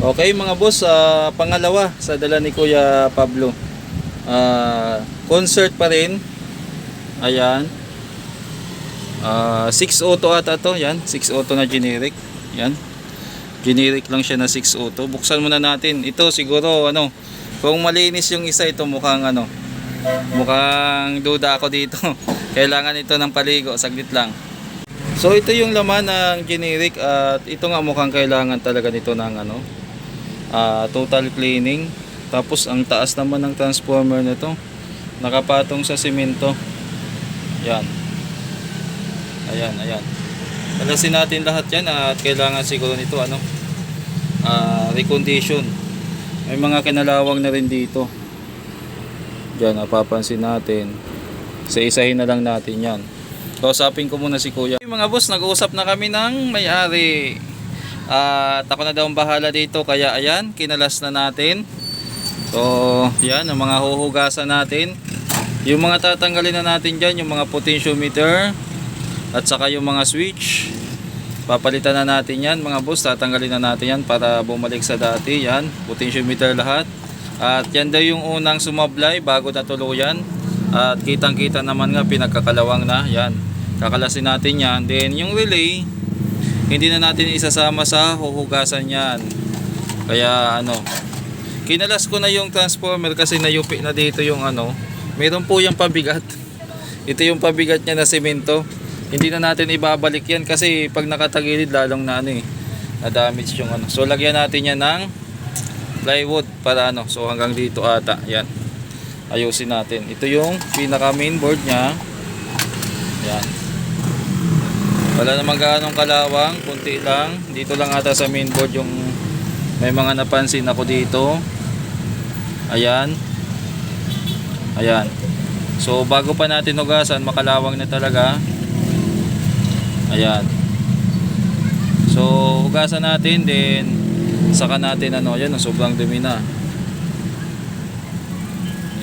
Okay mga boss, ah, pangalawa sa dala ni Kuya Pablo. Ah, concert pa rin. Ayan. Ah, 6 auto ata to, yan. 6 auto na generic. Yan. Generic lang siya na 6 auto. Buksan muna natin. Ito siguro ano, kung malinis yung isa ito mukhang ano, mukhang duda ako dito. Kailangan ito ng paligo, saglit lang. So ito yung laman ng generic at ito nga mukhang kailangan talaga nito ng ano, ah, total cleaning. Tapos ang taas naman ng transformer nito nakapatong sa simento. Yan. Ayan, ayan. Palasin natin lahat yan at kailangan siguro nito ano, ah, recondition. May mga kinalawang na rin dito. Diyan, napapansin natin. Sa isahin na lang natin yan. Kausapin ko muna si Kuya. Mga boss, nag-uusap na kami ng may-ari. At ako na daw ang bahala dito. Kaya ayan, kinalas na natin. So, yan, ang mga huhugasan natin. Yung mga tatanggalin na natin dyan, yung mga potentiometer. At saka yung mga switch. Papalitan na natin yan mga boss. Tatanggalin na natin yan para bumalik sa dati. Yan, potentiometer lahat. At yan daw yung unang sumablay bago natuluyan. At kitang kita naman nga pinagkakalawang na. Yan, kakalasin natin yan. Then yung relay, hindi na natin isasama sa huhugasan yan. Kaya ano, kinalas ko na yung transformer kasi nayupi na dito yung ano. Meron po yung pabigat. Ito yung pabigat niya na semento. Hindi na natin ibabalik yan kasi pag nakatagilid lalong na ano eh. Na-damage yung ano. So lagyan natin yan ng plywood para ano. So hanggang dito ata. Yan. Ayusin natin. Ito yung pinaka mainboard niya. Yan. Wala namang gaanong kalawang. Kunti lang. Dito lang ata sa mainboard yung may mga napansin ako dito. Ayan. Ayan. So bago pa natin hugasan, makalawang na talaga. Ayan. So hugasan natin then saka natin ano, ayan, sobrang dumi na.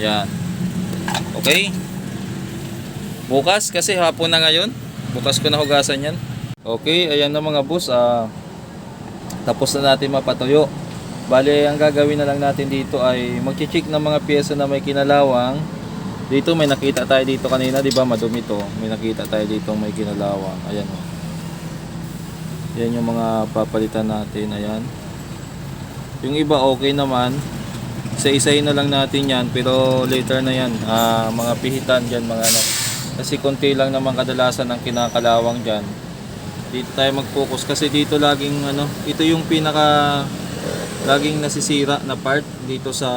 Ayan. Okay. Bukas kasi hapon na ngayon. Bukas ko na hugasan yan. Okay, ayan na mga boss. Ah, tapos na natin mapatuyo. Bale, ang gagawin na lang natin dito ay magche-check ng mga pyesa na may kinalawang. Dito may nakita tayo dito kanina, 'di ba? Madumi to. May nakita tayo dito may kinalawang. Ayan oh. Yan yung mga papalitan natin, ayan. Yung iba okay naman. Isa-isahin na lang natin 'yan, pero later na 'yan. Ah, mga pihitan diyan, mga ano. Kasi konti lang naman kadalasan ang kinakalawang diyan dito tayo mag-focus kasi dito laging ano, ito yung pinaka laging nasisira na part dito sa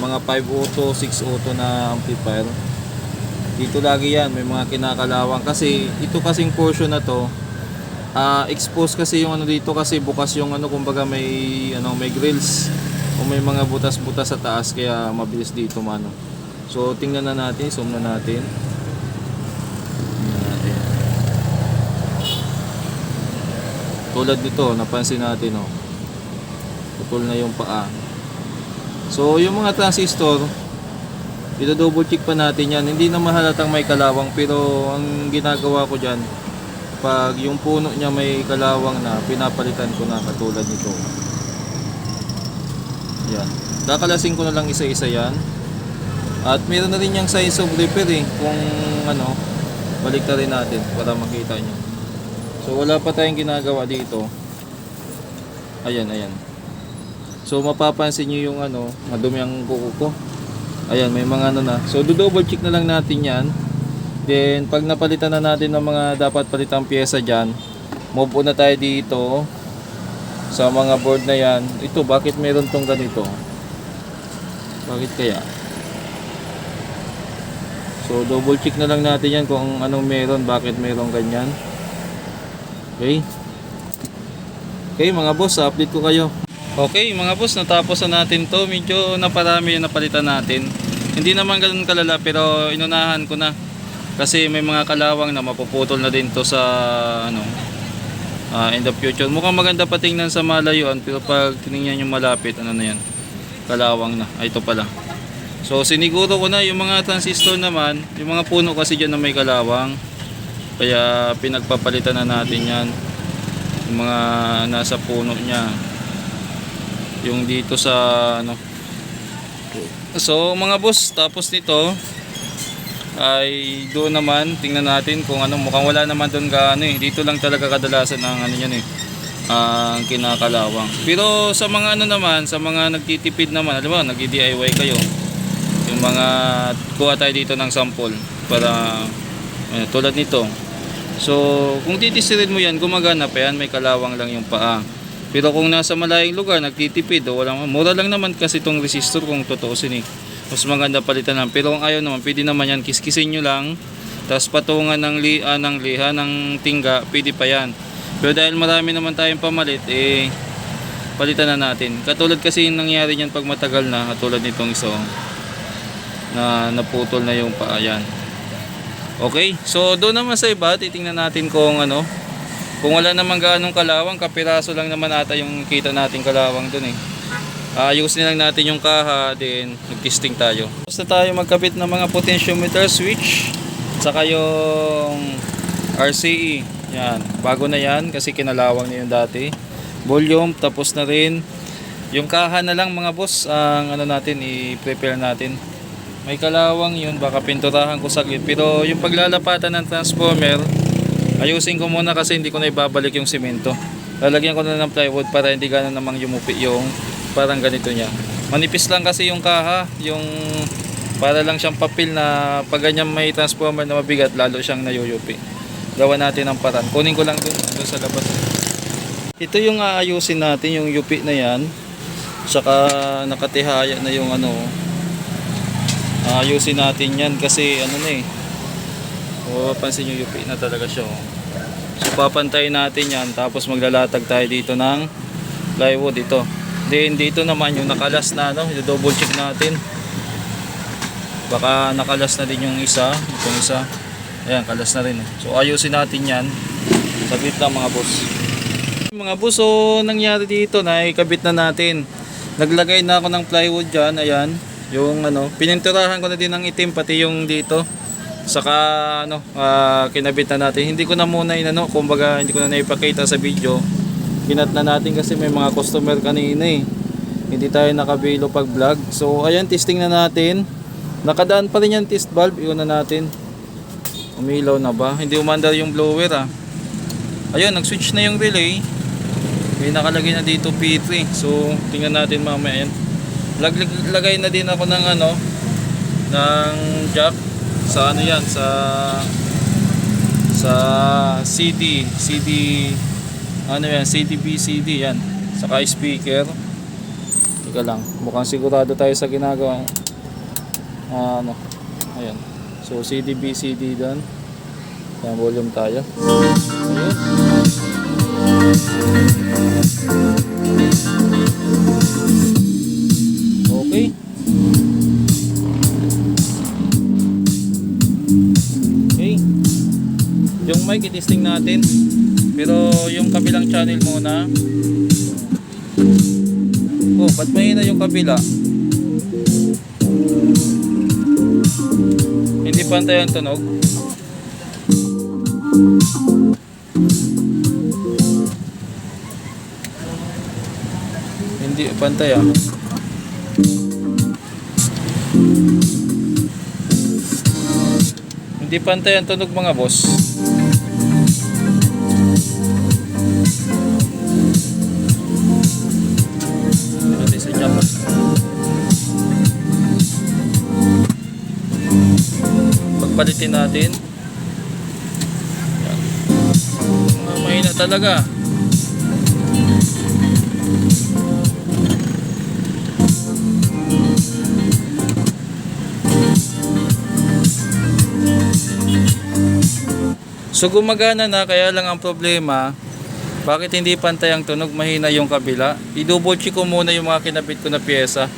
mga 5 auto, 6 auto na amplifier. Dito lagi yan, may mga kinakalawang kasi ito kasing portion na to ah exposed kasi yung ano dito kasi bukas yung ano kumbaga may ano may grills o may mga butas-butas sa taas kaya mabilis dito mano. So tingnan na natin, zoom na natin. Natin. Tulad nito, napansin natin oh. Putol na yung paa. So, yung mga transistor, ito double check pa natin yan. Hindi na mahalatang may kalawang pero ang ginagawa ko dyan, pag yung puno niya may kalawang na, pinapalitan ko na katulad nito. Yan. Kakalasin ko na lang isa-isa yan. At meron na rin yung size of repair eh. Kung ano, balik na rin natin para makita nyo. So wala pa tayong ginagawa dito. Ayan, ayan. So mapapansin nyo yung ano, madumi ang kuko ko. Ayan, may mga ano na. So do-double check na lang natin yan. Then pag napalitan na natin ng mga dapat palitang pyesa dyan, move on na tayo dito sa mga board na yan. Ito, bakit meron tong ganito? Bakit kaya? So double check na lang natin yan kung anong meron, bakit meron ganyan. Okay. Okay mga boss, update ko kayo. Okay mga boss, natapos na natin to. Medyo naparami yung napalitan natin. Hindi naman ganun kalala pero inunahan ko na. Kasi may mga kalawang na mapuputol na din to sa ano ah, in the future. Mukhang maganda pa tingnan sa malayuan pero pag tinignan yung malapit, ano na yan? Kalawang na. Ay, ito pala. So siniguro ko na yung mga transistor naman, yung mga puno kasi dyan na may kalawang. Kaya pinagpapalitan na natin yan. Yung mga nasa puno niya. yung dito sa ano so mga boss tapos nito ay doon naman tingnan natin kung ano mukhang wala naman doon gaano eh dito lang talaga kadalasan ang ano yan eh ang kinakalawang pero sa mga ano naman sa mga nagtitipid naman alam mo nagdi-DIY kayo mga kuha tayo dito ng sample para eh, tulad nito. So kung titisirin mo yan gumagana pa yan may kalawang lang yung paa. Pero kung nasa malayong lugar nagtitipid o walang mura lang naman kasi itong resistor kung tutuusin eh. Mas maganda palitan lang. Pero kung ayaw naman pwede naman yan kiskisin nyo lang. Tapos patungan ng, li, ah, ng liha ng tingga pwede pa yan. Pero dahil marami naman tayong pamalit eh palitan na natin. Katulad kasi yung nangyari niyan pag matagal na katulad nitong iso na naputol na yung paa yan. Okay so doon naman sa iba titingnan natin kung ano kung wala naman gaanong kalawang kapiraso lang naman ata yung kita nating kalawang doon eh. Ayusin lang natin yung kaha then nag-testing tayo. Basta tayo magkabit ng mga potentiometer switch saka yung RCE yan bago na yan kasi kinalawang na yun dati. Volume tapos na rin. Yung kaha na lang mga boss ang ano natin i-prepare natin may kalawang yun baka pinturahan ko saglit. Pero yung paglalapatan ng transformer ayusin ko muna kasi hindi ko na ibabalik yung simento. Lalagyan ko na ng plywood para hindi gano'n namang yumupi yung parang ganito niya. Manipis lang kasi yung kaha yung para lang siyang papel na pag ganyan may transformer na mabigat lalo siyang nayuyupi. Gawa natin ng paraan. Kunin ko lang dun, dun sa labas. Ito yung aayusin natin yung yupi na yan. Saka nakatihaya na yung ano aayusin natin yan kasi ano na eh. O pansin yung yupi na talaga siya oh. so papantayin natin yan tapos maglalatag tayo dito ng plywood. Ito. Then dito naman yung nakalas na ano double check natin. Baka nakalas na din yung isa itong isa. Ayan kalas na rin oh. so ayusin natin yan. Saglit lang mga boss. Mga boss so nangyari dito na ikabit na natin. Naglagay na ako ng plywood dyan ayan yung ano pininturahan ko na din ng itim pati yung dito. Saka ano ah, kinabit na natin. Hindi ko na muna inano kumbaga hindi ko na naipakita sa video. Kinat na natin kasi may mga customer kanina eh. Hindi tayo nakabilo pag vlog. So ayan testing na natin. Nakadaan pa rin yung test valve. Iwan na natin. Umilaw na ba? Hindi umandar yung blower ah. Ayun nag switch na yung relay. May nakalagay na dito P3 so tingnan natin mamaya yan lagay na din ako ng ano ng jack sa ano yan sa sa CD CD ano yan CDB CD yan saka speaker. Teka lang mukhang sigurado tayo sa ginagawa Ah, ano ayan. So CDB CD doon yan volume tayo. Ayun okay. Okay. Yung mic i-testing natin. Pero yung kabilang channel muna. Oh ba't mahina yung kabila? Hindi pantay ang tunog. Hindi pantay ah hindi pantay ang tunog mga boss. Pagpalitin natin. Ah, Mahina talaga. So gumagana na kaya lang ang problema bakit hindi pantay ang tunog? Mahina yung kabila. I-double check ko muna yung mga kinabit ko na pyesa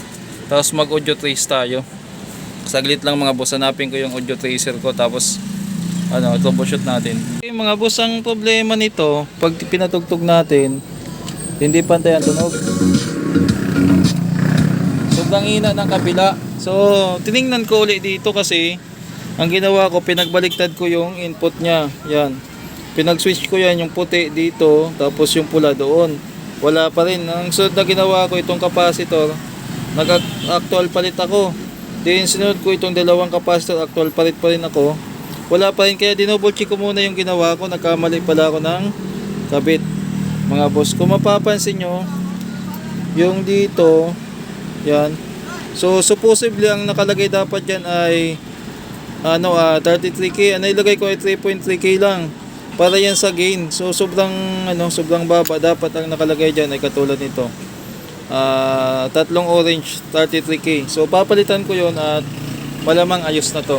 tapos mag audio trace tayo. Saglit lang mga boss hanapin ko yung audio tracer ko tapos ano troubleshoot natin. Okay, mga boss ang problema nito pag pinatugtog natin hindi pantay ang tunog. Sobrang hina ng kabila. So tiningnan ko ulit dito kasi ang ginawa ko pinagbaliktad ko yung input niya yan pinag switch ko yan yung puti dito tapos yung pula doon wala pa rin. Ang sunod na ginawa ko itong capacitor, nag-actual palit ako. Then sinunod ko itong dalawang capacitor, actual palit pa rin ako. Wala pa rin kaya dinouble check ko muna yung ginawa ko. Nagkamali pala ako ng kabit. Mga boss, kung mapapansin nyo, yung dito, yan. So supposedly ang nakalagay dapat dyan ay ano ah 33k. Ano ilagay ko ay 3.3k lang para yan sa gain. So sobrang ano, sobrang baba dapat ang nakalagay diyan ay katulad nito. Ah, tatlong orange 33k. So papalitan ko 'yon at malamang ayos na 'to.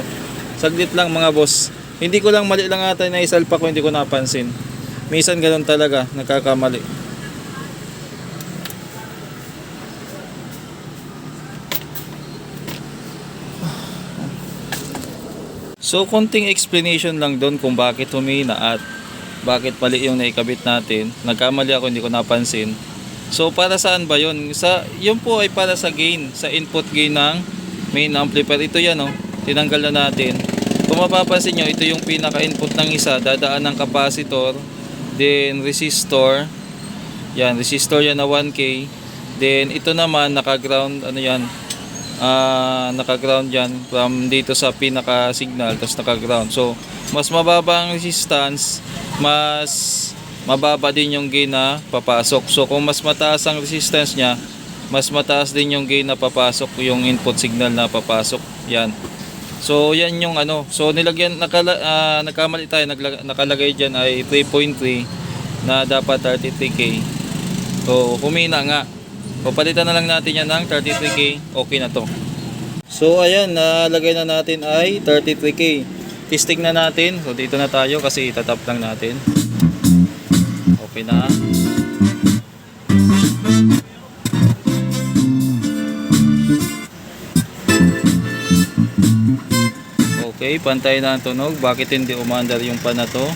Saglit lang mga boss. Hindi ko lang mali lang ata na isalpa ko hindi ko napansin. Minsan ganun talaga, nagkakamali. So, konting explanation lang doon kung bakit humina at bakit mali yung naikabit natin. Nagkamali ako, hindi ko napansin. So, para saan ba yun? Sa, yun po ay para sa gain, sa input gain ng main amplifier. Ito yan, oh. tinanggal na natin. Kung mapapansin nyo, ito yung pinaka-input ng isa. Dadaan ng capacitor, then resistor. Yan, resistor yan na 1K. Then, ito naman, naka-ground, ano yan, ah naka-ground yan from dito sa pinaka-signal tapos naka-ground. So, mas mababa ang resistance, mas mababa din yung gain na papasok. So, kung mas mataas ang resistance niya, mas mataas din yung gain na papasok, yung input signal na papasok. Yan. So, yan yung ano. So, nilagyan, nakala, ah, nagkamali tayo, nakalagay dyan ay 3.3 na dapat 33K. So, humina nga. O palitan na lang natin yan ng 33k, okay na to. So ayan, nalagay na natin ay 33k. Testing na natin. So dito na tayo kasi itatap lang natin. Okay na. Okay, pantay na ang tunog. Bakit hindi umandar yung pan na to?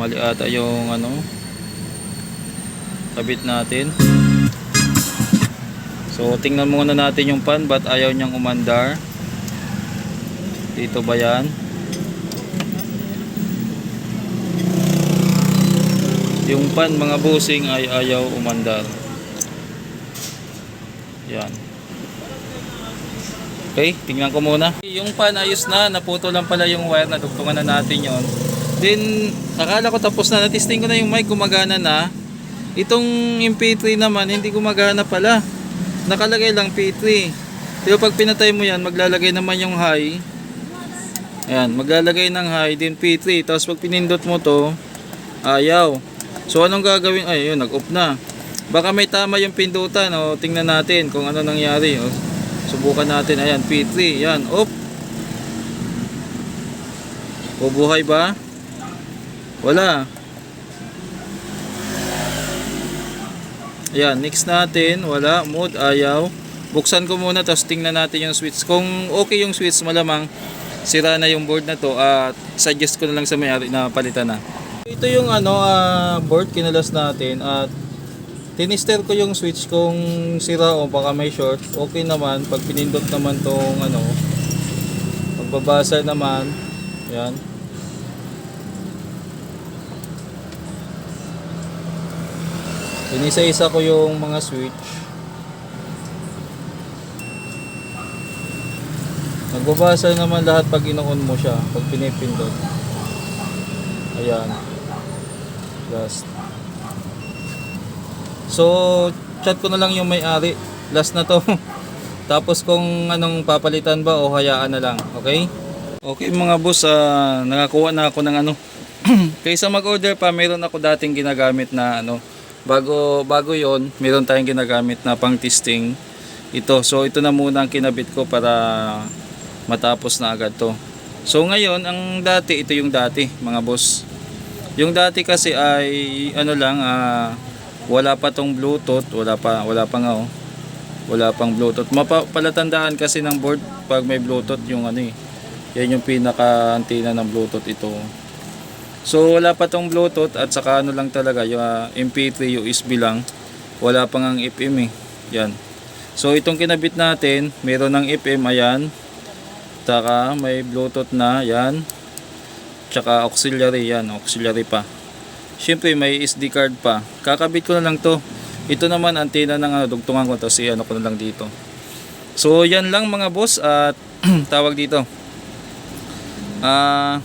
Mali ata yung ano, kabit natin. So, tingnan muna natin yung pan, ba't ayaw niyang umandar? Dito ba yan? Yung pan, mga busing ay ayaw umandar. Yan. Okay, tingnan ko muna. Yung pan ayos na, naputo lang pala yung wire, nadugtungan na natin yon. Then, akala ko tapos na, natisting ko na yung mic, gumagana na. Itong MP3 naman, hindi gumagana pala. Nakalagay lang P3. Pero pag pinatay mo yan, maglalagay naman yung high. Ayan, maglalagay ng high, din P3. Tapos pag pinindot mo to, ayaw. So anong gagawin? Ay, yun, nag-off na. Baka may tama yung pindutan. O, tingnan natin kung ano nangyari. O, subukan natin. Ayan, P3. Yan, off. Bubuhay ba? Wala. Ayan, next natin, wala, mode, ayaw. Buksan ko muna, tapos tingnan natin yung switch. Kung okay yung switch, malamang sira na yung board na to at suggest ko na lang sa may-ari na palitan na. Ito yung ano, ah, board kinalas natin at tinister ko yung switch kung sira o baka may short. Okay naman, pag pinindot naman tong ano, pagbabasa naman, yan. Inisa-isa ko yung mga switch. Nagbabasa naman lahat pag ino-on mo siya, pag pinipindot. Ayan. Last. So, chat ko na lang yung may-ari. Last na to. Tapos kung anong papalitan ba o hayaan na lang. Okay? Okay mga boss, ah, nakakuha na ako ng ano. Kaysa mag-order pa, meron ako dating ginagamit na ano, bago bago yon meron tayong ginagamit na pang testing. Ito so ito na muna ang kinabit ko para matapos na agad to. So ngayon ang dati ito yung dati mga boss. Yung dati kasi ay ano lang ah, wala pa tong bluetooth wala pa wala pa nga oh. Wala pang bluetooth. Mapalatandaan kasi ng board pag may bluetooth yung ano eh. Yan yung pinaka antenna ng bluetooth ito So wala pa tong Bluetooth at saka ano lang talaga yung ah, MP3 USB lang. Wala pang ang FM eh. Yan. So itong kinabit natin, meron ng FM ayan. Saka may Bluetooth na yan. Tsaka auxiliary yan, auxiliary pa. Syempre may SD card pa. Kakabit ko na lang to. Ito naman antena ng ano, dugtungan ko to si ano ko na lang dito. So yan lang mga boss at tawag dito. Ah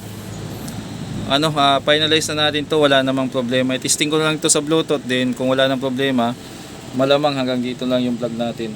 ano, ah, finalize na natin to, wala namang problema. I-testing ko lang to sa Bluetooth din kung wala nang problema. Malamang hanggang dito lang yung plug natin.